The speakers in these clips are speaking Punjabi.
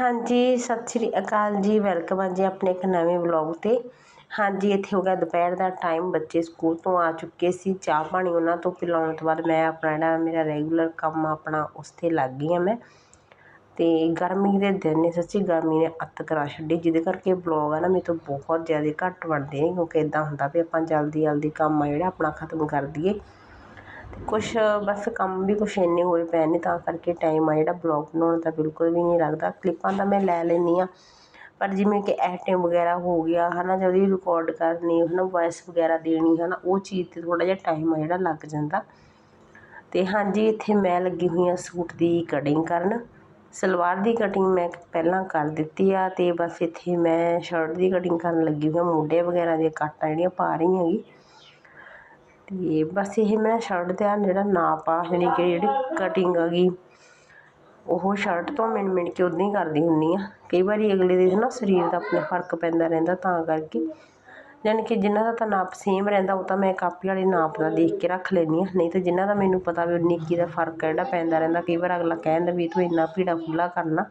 ਹਾਂਜੀ, ਸਤਿ ਸ਼੍ਰੀ ਅਕਾਲ ਜੀ, ਵੈਲਕਮ ਆ ਜੀ ਆਪਣੇ ਇੱਕ ਨਵੇਂ ਵਲੌਗ ਤੇ। ਹਾਂਜੀ, ਇੱਥੇ ਹੋ ਗਿਆ ਦੁਪਹਿਰ ਦਾ ਟਾਈਮ, ਬੱਚੇ ਸਕੂਲ ਤੋਂ ਆ ਚੁੱਕੇ ਸੀ। ਚਾਹ ਪਾਣੀ ਉਹਨਾਂ ਤੋਂ ਪਿਲਾਉਣ ਤੋਂ ਬਾਅਦ ਮੈਂ ਆਪਣਾ ਜਿਹੜਾ ਮੇਰਾ ਰੈਗੂਲਰ ਕੰਮ ਆਪਣਾ ਉਸ ਤੇ ਲੱਗ ਗਈ ਹਾਂ ਮੈਂ। ਤੇ ਗਰਮੀ ਦੇ ਦਿਨ ਨੇ, ਸੱਚੀ ਗਰਮੀ ਨੇ ਅੱਤ ਕਰਾ ਛੱਡੀ, ਜਿਹਦੇ ਕਰਕੇ ਵਲੌਗ ਆ ਨਾ ਮੇਰੇ ਤੋਂ ਬਹੁਤ ਜ਼ਿਆਦਾ ਘੱਟ ਬਣਦੇ ਨੇ, ਕਿਉਂਕਿ ਇਦਾਂ ਹੁੰਦਾ ਵੀ ਆਪਾਂ ਜਲਦੀ ਜਲਦੀ ਕੰਮ ਆ ਜਿਹੜਾ, ਆਪਣਾ ਖਤਮ ਕਰ ਦਈਏ। ਅਤੇ ਕੁਛ, ਬਸ ਕੰਮ ਵੀ ਕੁਛ ਇੰਨੇ ਹੋਏ ਪਏ ਨੇ, ਤਾਂ ਕਰਕੇ ਟਾਈਮ ਆ ਜਿਹੜਾ ਬਲੋਗ ਬਣਾਉਣ ਦਾ ਬਿਲਕੁਲ ਵੀ ਨਹੀਂ ਲੱਗਦਾ। ਕਲਿੱਪਾਂ ਤਾਂ ਮੈਂ ਲੈ ਲੈਂਦੀ ਹਾਂ, ਪਰ ਜਿਵੇਂ ਕਿ ਐਟਮ ਵਗੈਰਾ ਹੋ ਗਿਆ ਹੈ ਨਾ ਜਦ ਵੀ ਰਿਕਾਰਡ ਕਰਨੀ ਹੈ ਨਾ ਵੋਇਸ ਵਗੈਰਾ ਦੇਣੀ ਹੈ ਨਾ ਉਹ ਚੀਜ਼ 'ਤੇ ਥੋੜ੍ਹਾ ਜਿਹਾ ਟਾਈਮ ਆ ਜਿਹੜਾ ਲੱਗ ਜਾਂਦਾ। ਅਤੇ ਹਾਂਜੀ, ਇੱਥੇ ਮੈਂ ਲੱਗੀ ਹੋਈ ਹਾਂ ਸੂਟ ਦੀ ਕਟਿੰਗ ਕਰਨ। ਸਲਵਾਰ ਦੀ ਕਟਿੰਗ ਮੈਂ ਪਹਿਲਾਂ ਕਰ ਦਿੱਤੀ ਆ ਅਤੇ ਬਸ ਇੱਥੇ ਮੈਂ ਸ਼ਰਟ ਦੀ ਕਟਿੰਗ ਕਰਨ ਲੱਗੀ ਹੋਈ ਹਾਂ, ਮੋਢੇ ਵਗੈਰਾ ਦੀਆਂ ਕਾਟਾਂ ਜਿਹੜੀਆਂ ਪਾ ਰਹੀ ਹੈਗੀ। ਅਤੇ ਬਸ ਇਹ ਮੈਂ ਸ਼ਰਟ ਦਾ ਜਿਹੜਾ ਨਾਪ ਆ, ਯਾਨੀ ਕਿ ਜਿਹੜੀ ਕਟਿੰਗ ਹੈਗੀ ਉਹ ਸ਼ਰਟ ਤੋਂ ਮਿਣ ਮਿਣ ਕੇ ਉੱਦਾਂ ਹੀ ਕਰਦੀ ਹੁੰਦੀ ਹਾਂ ਕਈ ਵਾਰੀ ਅਗਲੇ ਦੇ ਨਾ ਸਰੀਰ ਦਾ ਆਪਣੇ ਫ਼ਰਕ ਪੈਂਦਾ ਰਹਿੰਦਾ ਤਾਂ ਕਰਕੇ। ਯਾਨੀ ਕਿ ਜਿਹਨਾਂ ਦਾ ਤਾਂ ਨਾਪ ਸੇਮ ਰਹਿੰਦਾ, ਉਹ ਤਾਂ ਮੈਂ ਕਾਪੀ ਵਾਲੇ ਨਾਪ ਦਾ ਦੇਖ ਕੇ ਰੱਖ ਲੈਂਦੀ ਹਾਂ। ਨਹੀਂ ਤਾਂ ਜਿਹਨਾਂ ਦਾ ਮੈਨੂੰ ਪਤਾ ਵੀ ਉਨੀ ਇੱਕੀ ਦਾ ਫ਼ਰਕ ਹੈ ਜਿਹੜਾ ਪੈਂਦਾ ਰਹਿੰਦਾ, ਕਈ ਵਾਰ ਅਗਲਾ ਕਹਿ ਦਿੰਦਾ ਵੀ ਤੂੰ ਇੰਨਾ ਭੀੜਾ ਖੁੱਲ੍ਹਾ ਕਰਨਾ।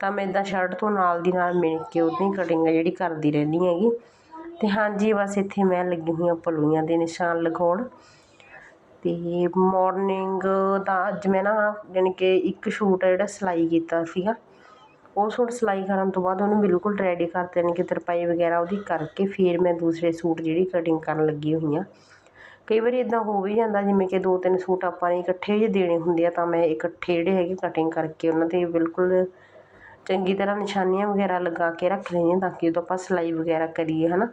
ਤਾਂ ਮੈਂ ਇੱਦਾਂ ਸ਼ਰਟ ਤੋਂ ਨਾਲ ਦੀ ਨਾਲ ਮਿਣ ਕੇ ਉੱਦਾਂ ਹੀ ਕਟਿੰਗ ਆ ਜਿਹੜੀ ਕਰਦੀ ਰਹਿੰਦੀ ਹੈਗੀ। ਅਤੇ ਹਾਂਜੀ, ਬਸ ਇੱਥੇ ਮੈਂ ਲੱਗੀ ਹੋਈ ਹਾਂ ਪਲੂਈਆਂ ਦੇ ਨਿਸ਼ਾਨ ਲਗਾਉਣ। ਅਤੇ ਮੋਰਨਿੰਗ ਦਾ ਅੱਜ ਮੈਂ ਨਾ ਯਾਨੀ ਕਿ ਇੱਕ ਸੂਟ ਜਿਹੜਾ ਸਿਲਾਈ ਕੀਤਾ ਸੀਗਾ। ਉਹ ਸੂਟ ਸਿਲਾਈ ਕਰਨ ਤੋਂ ਬਾਅਦ ਉਹਨੂੰ ਬਿਲਕੁਲ ਰੈਡੀ ਕਰ ਯਾਨੀ ਕਿ ਤਰਪਾਈ ਵਗੈਰਾ ਉਹਦੀ ਕਰਕੇ ਫਿਰ ਮੈਂ ਦੂਸਰੇ ਸੂਟ ਜਿਹੜੀ ਕਟਿੰਗ ਕਰਨ ਲੱਗੀ ਹੋਈ ਹਾਂ। ਕਈ ਵਾਰੀ ਇਦਾਂ ਹੋ ਵੀ ਜਾਂਦਾ, ਜਿਵੇਂ ਕਿ ਦੋ ਤਿੰਨ ਸੂਟ ਆਪਾਂ ਨੇ ਇਕੱਠੇ ਜਿਹੇ ਦੇਣੇ ਹੁੰਦੇ ਆ, ਤਾਂ ਮੈਂ ਇਕੱਠੇ ਜਿਹੜੇ ਹੈਗੇ ਕਟਿੰਗ ਕਰਕੇ ਉਹਨਾਂ 'ਤੇ ਬਿਲਕੁਲ ਚੰਗੀ ਤਰ੍ਹਾਂ ਨਿਸ਼ਾਨੀਆਂ ਵਗੈਰਾ ਲਗਾ ਕੇ ਰੱਖ ਲਈਆਂ ਤਾਂ ਕਿ ਜਦੋਂ ਆਪਾਂ ਸਿਲਾਈ ਵਗੈਰਾ ਕਰੀਏ ਹੈ ਨਾ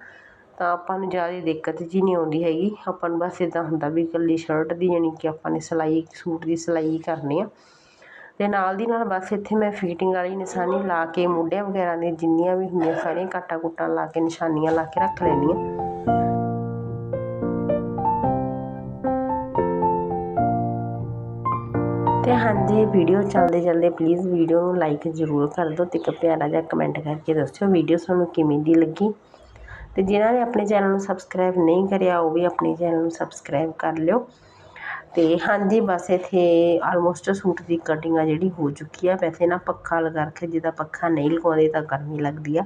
ਤਾਂ ਆਪਾਂ ਨੂੰ ਜ਼ਿਆਦਾ ਦਿੱਕਤ ਜੀ ਨਹੀਂ ਆਉਂਦੀ ਹੈਗੀ। ਆਪਾਂ ਨੂੰ ਬਸ ਇੱਦਾਂ ਹੁੰਦਾ ਵੀ ਇਕੱਲੀ ਸ਼ਰਟ ਦੀ ਜਾਣੀ ਕਿ ਆਪਾਂ ਨੇ ਸਿਲਾਈ, ਸੂਟ ਦੀ ਸਿਲਾਈ ਕਰਨੀ ਆ। ਅਤੇ ਨਾਲ ਦੀ ਨਾਲ ਬਸ ਇੱਥੇ ਮੈਂ ਫਿਟਿੰਗ ਵਾਲੀ ਨਿਸ਼ਾਨੀ ਲਾ ਕੇ ਮੋਢਿਆਂ ਵਗੈਰਾ ਦੀਆਂ ਜਿੰਨੀਆਂ ਵੀ ਹੁੰਦੀਆਂ ਸਾਰੀਆਂ ਕਾਟਾ ਕੁੱਟਾਂ ਲਾ ਕੇ, ਨਿਸ਼ਾਨੀਆਂ ਲਾ ਕੇ ਰੱਖ ਲੈਂਦੀ ਤੇ ਹਾਂਜੀ ਵੀਡੀਓ ਚੱਲਦੇ ਚੱਲਦੇ ਪਲੀਜ਼ ਵੀਡੀਓ ਨੂੰ ਲਾਈਕ ਜ਼ਰੂਰ ਕਰ ਦਿਓ ਤੇ ਇੱਕ ਪਿਆਰਾ ਜਿਹਾ ਕਮੈਂਟ ਕਰਕੇ ਦੱਸਿਓ ਵੀਡੀਓ ਤੁਹਾਨੂੰ ਕਿਵੇਂ ਦੀ ਲੱਗੀ। ਤੇ ਜਿਨ੍ਹਾਂ ਨੇ ਆਪਣੇ ਚੈਨਲ ਨੂੰ ਸਬਸਕ੍ਰਾਈਬ ਨਹੀਂ ਕਰਿਆ, ਉਹ ਵੀ ਆਪਣੇ ਚੈਨਲ ਨੂੰ ਸਬਸਕ੍ਰਾਈਬ ਕਰ ਲਿਓ। ਤੇ ਹਾਂਜੀ, ਬਸ ਇੱਥੇ ਆਲਮੋਸਟ ਸੂਟ ਦੀ ਕਟਿੰਗ ਆ ਜਿਹੜੀ ਹੋ ਚੁੱਕੀ ਆ। ਵੈਸੇ ਨਾ ਪੱਖਾ ਲਗਾ ਰੱਖਿਆ ਜਿਹਦਾ ਪੱਖਾ ਨਹੀਂ ਲਗਾਉਂਦੇ ਤਾਂ ਗਰਮੀ ਲੱਗਦੀ ਆ।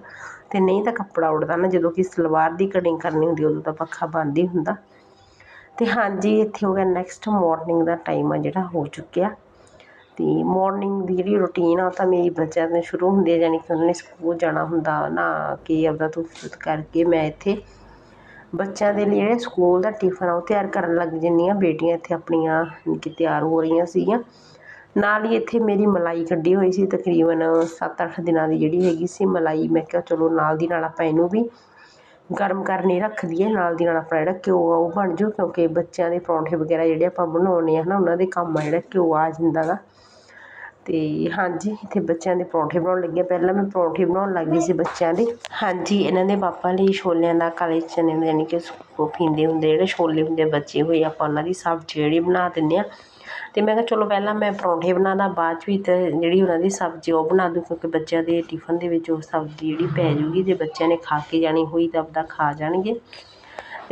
ਤੇ ਨਹੀਂ ਤਾਂ ਕੱਪੜਾ ਉੱਡਦਾ ਨਾ, ਜਦੋਂ ਕਿ ਸਲਵਾਰ ਦੀ ਕਟਿੰਗ ਕਰਨੀ ਹੁੰਦੀ ਉਦੋਂ ਤਾਂ ਪੱਖਾ ਬੰਦ ਹੀ ਹੁੰਦਾ। ਤੇ ਹਾਂਜੀ, ਇੱਥੇ ਹੋ ਗਿਆ ਨੈਕਸਟ ਮਾਰਨਿੰਗ ਦਾ ਟਾਈਮ ਆ ਜਿਹੜਾ ਹੋ ਚੁੱਕਿਆ। ਅਤੇ ਮੋਰਨਿੰਗ ਦੀ ਜਿਹੜੀ ਰੂਟੀਨ ਆ ਉਹ ਤਾਂ ਮੇਰੀ ਬੱਚਿਆਂ ਦੇ ਸ਼ੁਰੂ ਹੁੰਦੀ ਹੈ ਯਾਨੀ ਕਿ ਉਹਨਾਂ ਨੇ ਸਕੂਲ ਜਾਣਾ ਹੁੰਦਾ ਨਾ ਕਿ ਆਪਦਾ ਧੁੱਪ ਕਰਕੇ ਮੈਂ ਇੱਥੇ ਬੱਚਿਆਂ ਦੇ ਲਈ ਜਿਹੜੇ ਸਕੂਲ ਦਾ ਟਿਫਨ ਆ ਉਹ ਤਿਆਰ ਕਰਨ ਲੱਗ ਜਾਂਦੀ ਹਾਂ। ਬੇਟੀਆਂ ਇੱਥੇ ਆਪਣੀਆਂ ਯਾਨੀ ਕਿ ਤਿਆਰ ਹੋ ਰਹੀਆਂ ਸੀਗੀਆਂ। ਨਾਲ ਹੀ ਇੱਥੇ ਮੇਰੀ ਮਲਾਈ ਕੱਢੀ ਹੋਈ ਸੀ, ਤਕਰੀਬਨ 7-8 ਦਿਨਾਂ ਦੀ ਜਿਹੜੀ ਹੈਗੀ ਸੀ ਮਲਾਈ। ਮੈਂ ਕਿਹਾ ਚਲੋ ਨਾਲ ਦੀ ਨਾਲ ਆਪਾਂ ਇਹਨੂੰ ਵੀ ਗਰਮ ਕਰਨੀ ਰੱਖ ਦਈਏ, ਨਾਲ ਦੀ ਨਾਲ ਆਪਣਾ ਜਿਹੜਾ ਘਿਓ ਆ ਉਹ ਬਣ ਜੂ ਕਿਉਂਕਿ ਬੱਚਿਆਂ ਦੇ ਪਰੌਂਠੇ ਵਗੈਰਾ ਜਿਹੜੇ ਆਪਾਂ ਬਣਾਉਣੇ ਆ ਨਾ, ਉਹਨਾਂ ਦੇ ਕੰਮ ਆ ਜਿਹੜਾ ਘਿਓ ਆ ਜਾਂਦਾ ਗਾ। ਅਤੇ ਹਾਂਜੀ, ਇੱਥੇ ਬੱਚਿਆਂ ਦੇ ਪਰੌਂਠੇ ਬਣਾਉਣ ਲੱਗੀ ਲੱਗੇ ਪਹਿਲਾਂ ਮੈਂ ਪਰੌਂਠੇ ਬਣਾਉਣ ਲੱਗ ਗਈ ਸੀ ਬੱਚਿਆਂ ਦੇ। ਹਾਂਜੀ, ਇਹਨਾਂ ਦੇ ਪਾਪਾ ਲਈ ਛੋਲਿਆਂ ਦਾ ਕਾਲੇ ਚਨੇ ਦੇ ਯਾਨੀ ਕਿ ਉਹ ਪੀਂਦੇ ਹੁੰਦੇ ਜਿਹੜੇ ਛੋਲੇ ਹੁੰਦੇ ਬਚੇ ਹੋਏ ਆਪਾਂ ਉਹਨਾਂ ਦੀ ਸਬਜ਼ੀ ਜਿਹੜੀ ਬਣਾ ਦਿੰਦੇ ਹਾਂ। ਅਤੇ ਮੈਂ ਕਿਹਾ ਚਲੋ ਪਹਿਲਾਂ ਮੈਂ ਪਰੌਂਠੇ ਬਣਾਦਾ ਬਾਅਦ ਚ ਵੀ ਤਾਂ ਜਿਹੜੀ ਉਹਨਾਂ ਦੀ ਸਬਜ਼ੀ ਉਹ ਬਣਾ ਦੂੰ, ਕਿਉਂਕਿ ਬੱਚਿਆਂ ਦੇ ਟਿਫਨ ਦੇ ਵਿੱਚ ਉਹ ਸਬਜ਼ੀ ਜਿਹੜੀ ਪੈ ਜੂਗੀ ਜੇ ਬੱਚਿਆਂ ਨੇ ਖਾ ਕੇ ਜਾਣੀ, ਹੋਈ ਤਾਂ ਆਪਦਾ ਖਾ ਜਾਣਗੇ।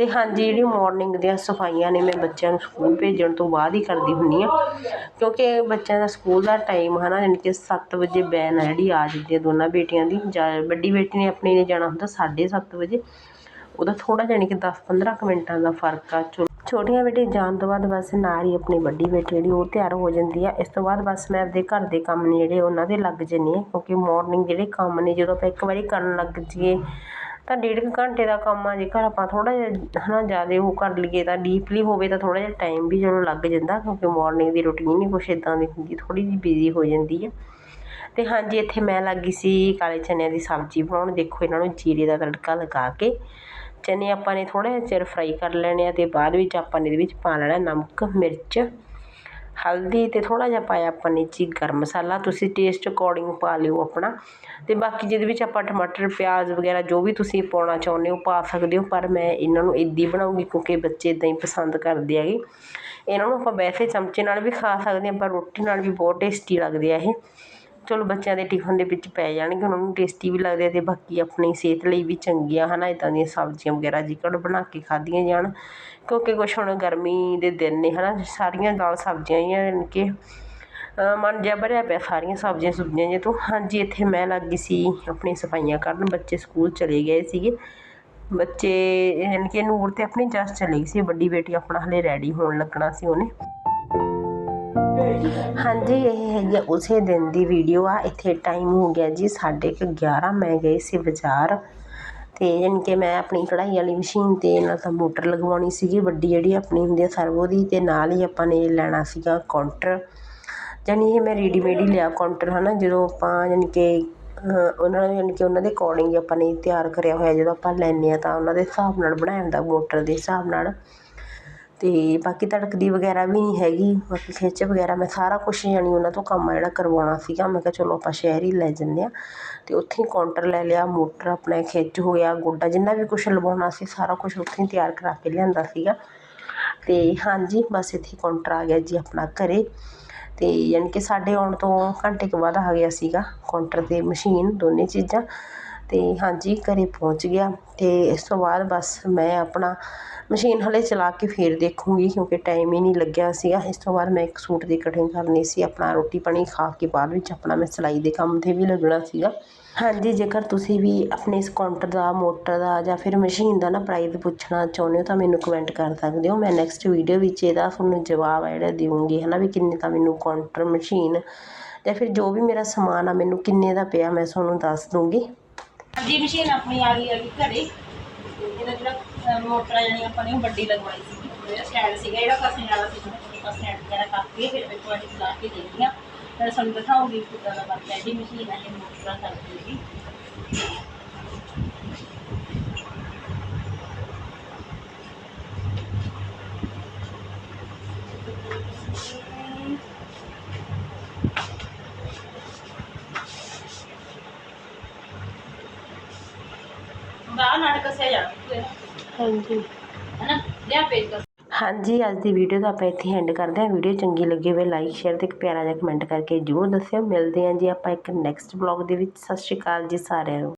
ਅਤੇ ਹਾਂਜੀ, ਜਿਹੜੀ ਮੋਰਨਿੰਗ ਦੀਆਂ ਸਫਾਈਆਂ ਨੇ, ਮੈਂ ਬੱਚਿਆਂ ਨੂੰ ਸਕੂਲ ਭੇਜਣ ਤੋਂ ਬਾਅਦ ਹੀ ਕਰਦੀ ਹੁੰਦੀ ਹਾਂ। ਕਿਉਂਕਿ ਬੱਚਿਆਂ ਦਾ ਸਕੂਲ ਦਾ ਟਾਈਮ ਹੈ ਨਾ ਯਾਨੀ ਕਿ ਸੱਤ ਵਜੇ ਬੈਨ ਆ ਜਿਹੜੀ, ਆ ਜਾਂਦੀ ਹੈ ਦੋਨਾਂ ਬੇਟੀਆਂ ਦੀ। ਜਾਂ ਵੱਡੀ ਬੇਟੀ ਨੇ ਆਪਣੀ ਨੇ ਜਾਣਾ ਹੁੰਦਾ 7:30 ਵਜੇ। ਉਹਦਾ ਥੋੜ੍ਹਾ ਜਾਨੀ ਕਿ 10-15 ਕੁ ਮਿੰਟਾਂ ਦਾ ਫ਼ਰਕ ਆ। ਚਲੋ ਛੋਟੀਆਂ ਬੇਟੀ ਜਾਣ ਤੋਂ ਬਾਅਦ ਬਸ ਨਾਲ ਹੀ ਆਪਣੀ ਵੱਡੀ ਬੇਟੀ ਜਿਹੜੀ, ਉਹ ਤਿਆਰ ਹੋ ਜਾਂਦੀ ਆ। ਇਸ ਤੋਂ ਬਾਅਦ ਬਸ ਮੈਂ ਆਪਦੇ ਘਰ ਦੇ ਕੰਮ ਨੇ ਜਿਹੜੇ, ਉਹਨਾਂ ਦੇ ਲੱਗ ਜੰਨੀ ਹਾਂ ਕਿਉਂਕਿ ਮਾਰਨਿੰਗ ਜਿਹੜੇ ਕੰਮ ਨੇ, ਜਦੋਂ ਆਪਾਂ ਇੱਕ ਵਾਰੀ ਕਰਨ ਲੱਗ ਜਾਈਏ ਤਾਂ ਡੇਢ ਕੁ ਘੰਟੇ ਦਾ ਕੰਮ ਆ, ਜੇਕਰ ਆਪਾਂ ਥੋੜ੍ਹਾ ਜਿਹਾ ਹੈ ਨਾ ਜ਼ਿਆਦਾ ਉਹ ਕਰ ਲਈਏ ਤਾਂ ਡੀਪਲੀ ਹੋਵੇ ਤਾਂ ਥੋੜ੍ਹਾ ਜਿਹਾ ਟਾਈਮ ਵੀ ਚਲੋ ਲੱਗ ਜਾਂਦਾ, ਕਿਉਂਕਿ ਮੋਰਨਿੰਗ ਦੀ ਰੂਟੀਨ ਹੀ ਕੁਛ ਇੱਦਾਂ ਦੀ ਹੁੰਦੀ, ਥੋੜ੍ਹੀ ਜਿਹੀ ਬਿਜ਼ੀ ਹੋ ਜਾਂਦੀ ਹੈ ਅਤੇ ਹਾਂਜੀ, ਇੱਥੇ ਮੈਂ ਲੱਗ ਗਈ ਸੀ ਕਾਲੇ ਚਨਿਆਂ ਦੀ ਸਬਜ਼ੀ ਬਣਾਉਣ, ਦੇਖੋ ਇਹਨਾਂ ਨੂੰ ਜੀਰੇ ਦਾ ਤੜਕਾ ਲਗਾ ਕੇ। ਚਨੇ ਆਪਾਂ ਨੇ ਥੋੜ੍ਹਾ ਜਿਹਾ ਚਿਰ ਫਰਾਈ ਕਰ ਲੈਣੇ ਆ ਅਤੇ ਬਾਅਦ ਵਿੱਚ ਆਪਾਂ ਨੇ ਇਹਦੇ ਵਿੱਚ ਪਾ ਲੈਣਾ ਨਮਕ, ਮਿਰਚ ਹਲਦੀ ਅਤੇ ਥੋੜ੍ਹਾ ਜਿਹਾ ਪਾਇਆ ਆਪਾਂ ਨੇ ਜੀ ਗਰਮ ਮਸਾਲਾ, ਤੁਸੀਂ ਟੇਸਟ ਅਕੋਰਡਿੰਗ ਪਾ ਲਿਓ ਆਪਣਾ। ਅਤੇ ਬਾਕੀ ਜਿਹਦੇ ਵਿੱਚ ਆਪਾਂ ਟਮਾਟਰ, ਪਿਆਜ਼ ਵਗੈਰਾ ਜੋ ਵੀ ਤੁਸੀਂ ਪਾਉਣਾ ਚਾਹੁੰਦੇ ਹੋ ਪਾ ਸਕਦੇ ਹੋ, ਪਰ ਮੈਂ ਇਹਨਾਂ ਨੂੰ ਇੱਦਾਂ ਹੀ ਬਣਾਉਂਗੀ ਕਿਉਂਕਿ ਬੱਚੇ ਇੱਦਾਂ ਹੀ ਪਸੰਦ ਕਰਦੇ ਹੈਗੇ। ਇਹਨਾਂ ਨੂੰ ਆਪਾਂ ਵੈਸੇ ਚਮਚੇ ਨਾਲ ਵੀ ਖਾ ਸਕਦੇ ਹਾਂ, ਪਰ ਰੋਟੀ ਨਾਲ ਵੀ ਬਹੁਤ ਟੇਸਟੀ ਲੱਗਦੇ ਆ ਇਹ। ਚਲੋ ਬੱਚਿਆਂ ਦੇ ਟਿਫਨ ਦੇ ਵਿੱਚ ਪੈ ਜਾਣਗੇ, ਉਹਨਾਂ ਨੂੰ ਟੇਸਟੀ ਵੀ ਲੱਗਦੇ ਅਤੇ ਬਾਕੀ ਆਪਣੀ ਸਿਹਤ ਲਈ ਵੀ ਚੰਗੀਆਂ ਹੈ ਨਾ ਇੱਦਾਂ ਦੀਆਂ ਸਬਜ਼ੀਆਂ ਵਗੈਰਾ ਜੇਕਰ ਬਣਾ ਕੇ ਖਾਧੀਆਂ ਜਾਣ, ਕਿਉਂਕਿ ਕੁਛ ਹੁਣ ਗਰਮੀ ਦੇ ਦਿਨ ਨੇ ਹੈ ਨਾ ਸਾਰੀਆਂ ਦਾਲ ਸਬਜ਼ੀਆਂ ਜਿਹੀਆਂ ਯਾਨੀ ਕਿ ਮਨ ਜਿਹਾ ਭਰਿਆ ਪਿਆ ਸਾਰੀਆਂ ਸਬਜ਼ੀਆਂ ਸੁਬਜ਼ੀਆਂ ਜੇ ਤੋਂ। ਹਾਂਜੀ, ਇੱਥੇ ਮੈਂ ਲੱਗ ਗਈ ਸੀ ਆਪਣੀ ਸਫਾਈਆਂ ਕਰਨ, ਬੱਚੇ ਸਕੂਲ ਚਲੇ ਗਏ ਸੀਗੇ। ਬੱਚੇ, ਯਾਨੀ ਕਿ ਨੂਰ ਤੇ ਆਪਣੀ ਜਸ ਚਲੇ ਗਈ ਸੀ, ਵੱਡੀ ਬੇਟੀ ਆਪਣਾ ਹਲੇ ਰੈਡੀ ਹੋਣ ਲੱਗਣਾ ਸੀ ਉਹਨੇ। ਹਾਂਜੀ, ਇਹ ਹੈਗੀ ਆ ਉਸੇ ਦਿਨ ਦੀ ਵੀਡੀਓ ਆ। ਇੱਥੇ ਟਾਈਮ ਹੋ ਗਿਆ ਜੀ, ਸਾਢੇ ਕੁ 11 ਮੈਂ ਗਈ ਸੀ ਬਾਜ਼ਾਰ। ਤੇ ਯਾਨੀ ਕਿ ਮੈਂ ਆਪਣੀ ਕਢਾਈ ਵਾਲੀ ਮਸ਼ੀਨ ਤੇ ਨਾਲ ਤਾਂ ਮੋਟਰ ਲਗਵਾਉਣੀ ਸੀਗੀ, ਵੱਡੀ ਜਿਹੜੀ ਆਪਣੀ ਹੁੰਦੀ ਆ ਸਰਵੋ ਦੀ, ਤੇ ਨਾਲ ਹੀ ਆਪਾਂ ਨੇ ਲੈਣਾ ਸੀਗਾ ਕਾਊਂਟਰ ਯਾਨੀ ਇਹ ਮੈਂ ਰੈਡੀਮੇਡ ਹੀ ਲਿਆ ਕਾਊਂਟਰ ਹਨਾ, ਜਦੋਂ ਆਪਾਂ ਯਾਨੀ ਕਿ ਉਹਨਾਂ ਨੇ ਯਾਨੀ ਕਿ ਉਹਨਾਂ ਦੇ ਅਕੋਰਡਿੰਗ ਆਪਾਂ ਨੇ ਤਿਆਰ ਕਰਿਆ ਹੋਇਆ, ਜਦੋਂ ਆਪਾਂ ਲੈਂਦੇ ਆ ਤਾਂ ਉਹਨਾਂ ਦੇ ਹਿਸਾਬ ਨਾਲ ਬਣਾਇਆ ਹੁੰਦਾ ਮੋਟਰ ਦੇ ਹਿਸਾਬ ਨਾਲ। ਅਤੇ ਬਾਕੀ ਧੜਕਦੀ ਵਗੈਰਾ ਵੀ ਨਹੀਂ ਹੈਗੀ, ਬਾਕੀ ਖਿੱਚ ਵਗੈਰਾ, ਮੈਂ ਸਾਰਾ ਕੁਛ ਯਾਨੀ ਉਹਨਾਂ ਤੋਂ ਕੰਮ ਆ ਜਿਹੜਾ ਕਰਵਾਉਣਾ ਸੀਗਾ, ਮੈਂ ਕਿਹਾ ਚਲੋ ਆਪਾਂ ਸ਼ਹਿਰ ਹੀ ਲੈ ਜਾਂਦੇ ਹਾਂ। ਅਤੇ ਉੱਥੇ ਹੀ ਕਾਊਂਟਰ ਲੈ ਲਿਆ, ਮੋਟਰ ਆਪਣਾ ਖਿੱਚ ਹੋਇਆ ਗੋਡਾ ਜਿੰਨਾ ਵੀ ਕੁਛ ਲਵਾਉਣਾ ਸੀ, ਸਾਰਾ ਕੁਛ ਉੱਥੇ ਹੀ ਤਿਆਰ ਕਰਾ ਕੇ ਲਿਆਂਦਾ ਸੀਗਾ। ਅਤੇ ਹਾਂਜੀ, ਬਸ ਇੱਥੇ ਕਾਊਂਟਰ ਆ ਗਿਆ ਜੀ ਆਪਣਾ ਘਰ। ਅਤੇ ਯਾਨੀ ਕਿ ਸਾਡੇ ਆਉਣ ਤੋਂ ਘੰਟੇ ਕੁ ਬਾਅਦ ਆ ਗਿਆ ਸੀਗਾ ਕਾਊਂਟਰ ਅਤੇ ਮਸ਼ੀਨ ਦੋਨੇ ਚੀਜ਼ਾਂ। ਅਤੇ ਹਾਂਜੀ, ਘਰ ਪਹੁੰਚ ਗਿਆ ਅਤੇ ਇਸ ਤੋਂ ਬਾਅਦ ਬਸ ਮੈਂ ਆਪਣਾ ਮਸ਼ੀਨ ਹਾਲੇ ਚਲਾ ਕੇ ਫਿਰ ਦੇਖੂੰਗੀ ਕਿਉਂਕਿ ਟਾਈਮ ਹੀ ਨਹੀਂ ਲੱਗਿਆ ਸੀਗਾ। ਇਸ ਤੋਂ ਬਾਅਦ ਮੈਂ ਇੱਕ ਸੂਟ ਦੀ ਕਟਿੰਗ ਕਰਨੀ ਸੀ, ਆਪਣਾ ਰੋਟੀ ਪਾਣੀ ਖਾ ਕੇ ਬਾਅਦ ਵਿੱਚ ਆਪਣਾ ਮੈਂ ਸਿਲਾਈ ਦੇ ਕੰਮ ਤੇ ਵੀ ਲੱਗਣਾ ਸੀਗਾ। ਹਾਂਜੀ, ਜੇਕਰ ਤੁਸੀਂ ਵੀ ਆਪਣੇ ਇਸ ਕਾਊਂਟਰ ਦਾ ਮੋਟਰ ਦਾ ਜਾਂ ਫਿਰ ਮਸ਼ੀਨ ਦਾ ਨਾ ਪ੍ਰਾਈਸ ਪੁੱਛਣਾ ਚਾਹੁੰਦੇ ਹੋ ਤਾਂ ਮੈਨੂੰ ਕਮੈਂਟ ਕਰ ਸਕਦੇ ਹੋ। ਮੈਂ ਨੈਕਸਟ ਵੀਡੀਓ ਵਿੱਚ ਇਹਦਾ ਤੁਹਾਨੂੰ ਜਵਾਬ ਆ ਜਿਹੜਾ ਦੇਵਾਂਗੀ ਹੈ ਨਾ ਵੀ ਕਿੰਨੇ ਤਾਂ ਮੈਨੂੰ ਕਾਊਂਟਰ ਮਸ਼ੀਨ ਜਾਂ ਫਿਰ ਜੋ ਵੀ ਮੇਰਾ ਸਮਾਨ ਆ, ਮੈਨੂੰ ਕਿੰਨੇ ਦਾ ਪਿਆ, ਮੈਂ ਤੁਹਾਨੂੰ ਦੱਸ ਦੂੰਗੀ। ਹਾਂਜੀ ਮਸ਼ੀਨ ਆਪਣੀ ਆ ਗਈ ਹੈਗੀ ਘਰੇ। ਇਹਦਾ ਜਿਹੜਾ ਅਹ, ਮੋਟਰ ਆ ਜਾਣੀ ਆਪਾਂ ਨੇ ਉਹ ਵੱਡੀ ਲਗਵਾਈ ਸੀ। ਇਹਦਾ ਸਟੈਂਡ ਸੀਗਾ ਜਿਹੜਾ ਕਸਣ ਵਾਲਾ ਸੀ। ਆਪਾਂ ਸਟੈਂਡ ਵਗੈਰਾ ਕਰਕੇ ਫਿਰ ਵਿੱਚ ਵਾਲੀ ਚਲਾ ਕੇ ਦੇਖਦੀ ਆ ਫਿਰ ਸਾਨੂੰ ਦਿਖਾਉਂਗੀ ਕਿੱਦਾਂ ਦਾ ਬਣਦਾ ਹੈ ਜੀ ਮਸ਼ੀਨ ਹੈ ਇਹ ਮੋਟਰ ਕਰਦੀ ਹੈਗੀ ਦਾ ਨਾਟਕ ਸੇ ਜਾ ਹਾਂਜੀ। ਹੈਨਾ? ਲਿਆ ਪੇਜ ਕਰ ਹਾਂਜੀ ਅੱਜ ਦੀ ਵੀਡੀਓ ਦਾ ਆਪਾਂ ਇੱਥੇ ਐਂਡ ਕਰਦੇ ਹਾਂ। ਵੀਡੀਓ ਚੰਗੀ ਲੱਗੀ ਹੋਵੇ ਲਾਈਕ ਸ਼ੇਅਰ ਤੇ ਇੱਕ ਪਿਆਰਾ ਜਿਹਾ ਕਮੈਂਟ ਕਰਕੇ ਜਰੂਰ ਦੱਸਿਓ। ਮਿਲਦੇ ਹਾਂ ਜੀ ਆਪਾਂ ਇੱਕ ਨੈਕਸਟ ਬਲੌਗ ਦੇ ਵਿੱਚ। ਸਤਿ ਸ਼੍ਰੀ ਅਕਾਲ ਜੀ ਸਾਰਿਆਂ ਨੂੰ।